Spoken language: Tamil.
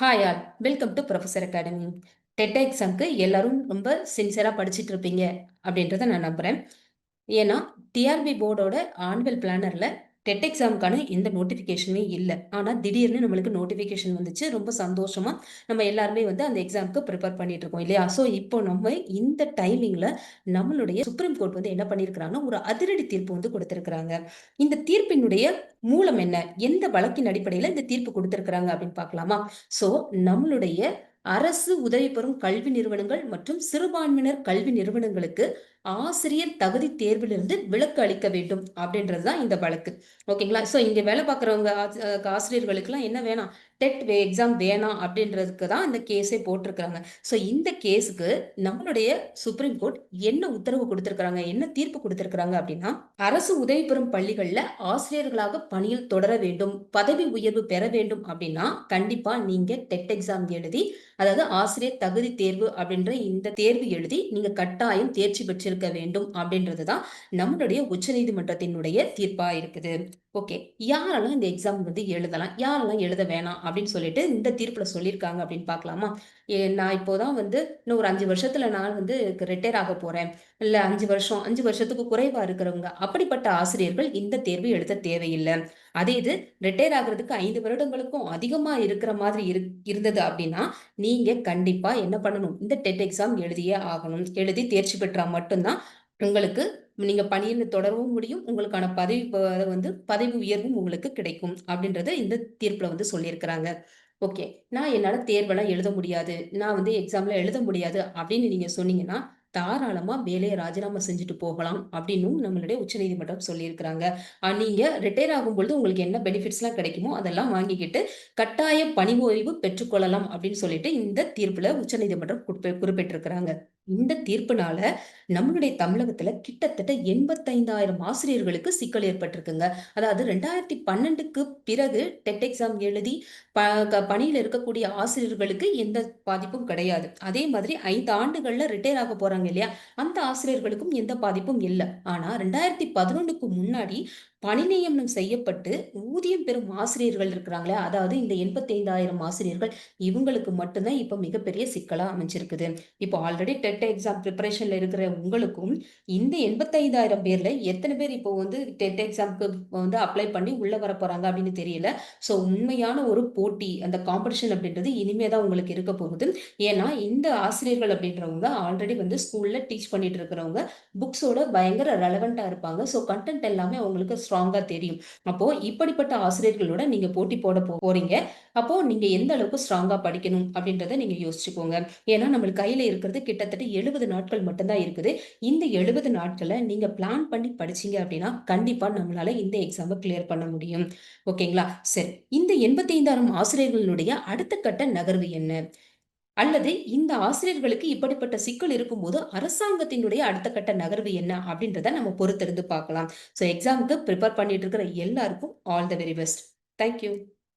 Hi all welcome to Professor Academy TET எக்ஸாம்க்கு எல்லாரும் ரொம்ப சின்சியராக படிச்சுட்டு இருப்பீங்க அப்படின்றத நான் நம்புகிறேன் ஏன்னா டிஆர்பி போர்டோட ஆனுவல் பிளானரில் டெட் எக்ஸாமுக்கான எந்த நோட்டிஃபிகேஷனுமே இல்லை. ஆனால் திடீர்னு நம்மளுக்கு நோட்டிஃபிகேஷன் வந்துச்சு. ரொம்ப சந்தோஷமாக நம்ம எல்லாருமே வந்து அந்த எக்ஸாமுக்கு ப்ரிப்பேர் பண்ணிட்டு இருக்கோம் இல்லையா? ஸோ இப்போ நம்ம இந்த டைமிங்கில் நம்மளுடைய சுப்ரீம் கோர்ட் வந்து என்ன பண்ணியிருக்கிறாங்கன்னா ஒரு அதிரடி தீர்ப்பு வந்து கொடுத்துருக்குறாங்க. இந்த தீர்ப்பினுடைய மூலம் என்ன? எந்த வழக்கின் அடிப்படையில் இந்த தீர்ப்பு கொடுத்துருக்குறாங்க அப்படின்னு பார்க்கலாமா? ஸோ நம்மளுடைய அரசு உதவி பெறும் கல்வி நிறுவனங்கள் மற்றும் சிறுபான்மையினர் கல்வி நிறுவனங்களுக்கு ஆசிரியர் தகுதி தேர்விலிருந்து விலக்கு அளிக்க வேண்டும் அப்படின்றது தான் இந்த வழக்கு. ஓகேங்களா? ஸோ இங்கே வேலை பார்க்குறவங்க ஆசிரியர்களுக்கெல்லாம் என்ன வேணாம்? டெட் எக்ஸாம் வேணாம் அப்படின்றதுக்கு தான் இந்த கேஸே போட்டிருக்கிறாங்க. ஸோ இந்த கேஸுக்கு நம்மளுடைய சுப்ரீம் கோர்ட் என்ன உத்தரவு கொடுத்துருக்குறாங்க? என்ன தீர்ப்பு கொடுத்துருக்குறாங்க அப்படின்னா அரசு உதவி பெறும் பள்ளிகளில் ஆசிரியர்களாக பணியில் தொடர வேண்டும் பதவி உயர்வு பெற வேண்டும் அப்படின்னா கண்டிப்பா நீங்க டெட் எக்ஸாம் எழுதி அதாவது ஆசிரியர் தகுதி தேர்வு அப்படின்ற இந்த தேர்வு எழுதி நீங்க கட்டாயம் தேர்ச்சி பெற்றிருக்க வேண்டும் அப்படின்றது தான் நம்மளுடைய உச்சநீதிமன்றத்தினுடைய தீர்ப்பா இருக்குது. ஓகே யாரெல்லாம் இந்த எக்ஸாம் வந்து எழுதலாம்? யாரெல்லாம் எழுத வேணாம் அப்படின்னு சொல்லிட்டு இந்த தீர்ப்புல சொல்லியிருக்காங்க அப்படின்னு பார்க்கலாமா? நான் இப்போதான் வந்து இன்னும் ஒரு அஞ்சு வருஷத்துல நான் வந்து ரிட்டையர் ஆக போறேன். இல்ல அஞ்சு வருஷம் அஞ்சு வருஷத்துக்கு குறைவா இருக்கிறவங்க. அப்படிப்பட்ட ஆசிரியர்கள் இந்த தேர்வு எழுத தேவையில்லை. அதே இது ரிட்டையர் ஆகுறதுக்கு ஐந்து வருடங்களுக்கும் அதிகமா இருக்கிற மாதிரி இரு இருந்தது அப்படின்னா நீங்க கண்டிப்பா என்ன பண்ணணும்? இந்த டெட் எக்ஸாம் எழுதியே ஆகணும். எழுதி தேர்ச்சி பெற்றா மட்டும்தான் உங்களுக்கு நீங்க பணியில் தொடரவும் முடியும். உங்களுக்கான பதவி வந்து பதவி உயர்வும் உங்களுக்கு கிடைக்கும் அப்படின்றத இந்த தீர்ப்புல வந்து சொல்லியிருக்கிறாங்க. ஓகே. நான் என்னால தேர்வெல்லாம் எழுத முடியாது. நான் வந்து எக்ஸாம்ல எழுத முடியாது அப்படின்னு நீங்க சொன்னீங்கன்னா தாராளமா வேலையை ராஜினாமா செஞ்சுட்டு போகலாம் அப்படின்னும் நம்மளுடைய உச்சநீதிமன்றம் சொல்லியிருக்கிறாங்க. நீங்க ரிட்டையர் ஆகும் பொழுது உங்களுக்கு என்ன பெனிஃபிட்ஸ் எல்லாம் கிடைக்குமோ அதெல்லாம் வாங்கிக்கிட்டு கட்டாய பணி ஓய்வு பெற்றுக்கொள்ளலாம் அப்படின்னு சொல்லிட்டு இந்த தீர்ப்புல உச்சநீதிமன்றம் குறிப்பிட்டிருக்கிறாங்க. இந்த தீர்ப்புனால நம்மளுடைய தமிழகத்துல கிட்டத்தட்ட எண்பத்தைந்தாயிரம் ஆசிரியர்களுக்கு சிக்கல் ஏற்பட்டிருக்குங்க. அதாவது ரெண்டாயிரத்தி பன்னெண்டுக்கு பிறகு டெட் எக்ஸாம் எழுதி ப பணியில் இருக்கக்கூடிய ஆசிரியர்களுக்கு எந்த பாதிப்பும் கிடையாது. அதே மாதிரி ஐந்து ஆண்டுகள்ல ரிட்டையர் ஆக போறாங்க இல்லையா? அந்த ஆசிரியர்களுக்கும் எந்த பாதிப்பும் இல்லை. ஆனா ரெண்டாயிரத்தி பதினொன்றுக்கு முன்னாடி பணி நியமனம் செய்யப்பட்டு ஊதியம் பெறும் ஆசிரியர்கள் இருக்கிறாங்களே அதாவது இந்த எண்பத்தி ஐந்தாயிரம் ஆசிரியர்கள் இவங்களுக்கு மட்டும்தான் இப்போ மிகப்பெரிய சிக்கலாக அமைஞ்சிருக்குது. இப்போ ஆல்ரெடி டெட் எக்ஸாம் ப்ரிப்பரேஷன்ல இருக்கிற உங்களுக்கும் இந்த எண்பத்தைந்தாயிரம் பேர்ல எத்தனை பேர் இப்போ வந்து டெட் எக்ஸாம்க்கு வந்து அப்ளை பண்ணி உள்ள வர போறாங்க அப்படின்னு தெரியல. ஸோ உண்மையான ஒரு போட்டி அந்த காம்படிஷன் அப்படின்றது இனிமே தான் உங்களுக்கு இருக்க போகுது. ஏன்னா இந்த ஆசிரியர்கள் அப்படின்றவங்க ஆல்ரெடி வந்து ஸ்கூல்ல டீச் பண்ணிட்டு இருக்கிறவங்க புக்ஸோட பயங்கர ரெலவெண்டா இருப்பாங்க. ஸோ கண்டென்ட் எல்லாமே அவங்களுக்கு ஸ்ட்ராங்கா தெரியும். அப்போ இப்படிப்பட்ட ஆசிரியர்களோட நீங்க போட்டி போட போறீங்க. அப்போ நீங்க எந்த அளவுக்கு ஸ்ட்ராங்கா படிக்கணும் அப்படின்றத நீங்க யோசிச்சுக்கோங்க. ஏன்னா நம்மளுக்கு கையில இருக்கிறது கிட்டத்தட்ட எழுபது நாட்கள் மட்டும்தான் இருக்குது. இந்த எழுபது நாட்களை நீங்க பிளான் பண்ணி படிச்சீங்க அப்படின்னா கண்டிப்பா நம்மளால இந்த எக்ஸாமை கிளியர் பண்ண முடியும். ஓகேங்களா? சரி. இந்த எண்பத்தி ஐந்தாயிரம் ஆசிரியர்களுடைய அடுத்த கட்ட நகர்வு என்ன? அல்லது இந்த ஆசிரியர்களுக்கு இப்படிப்பட்ட சிக்கல் இருக்கும்போது அரசாங்கத்தினுடைய அடுத்த கட்ட நகர்வு என்ன அப்படின்றத நம்ம பொறுத்திருந்து பார்க்கலாம். ஸோ எக்ஸாமுக்கு ப்ரிப்பேர் பண்ணிட்டு இருக்கிற எல்லாருக்கும் all the very best thank you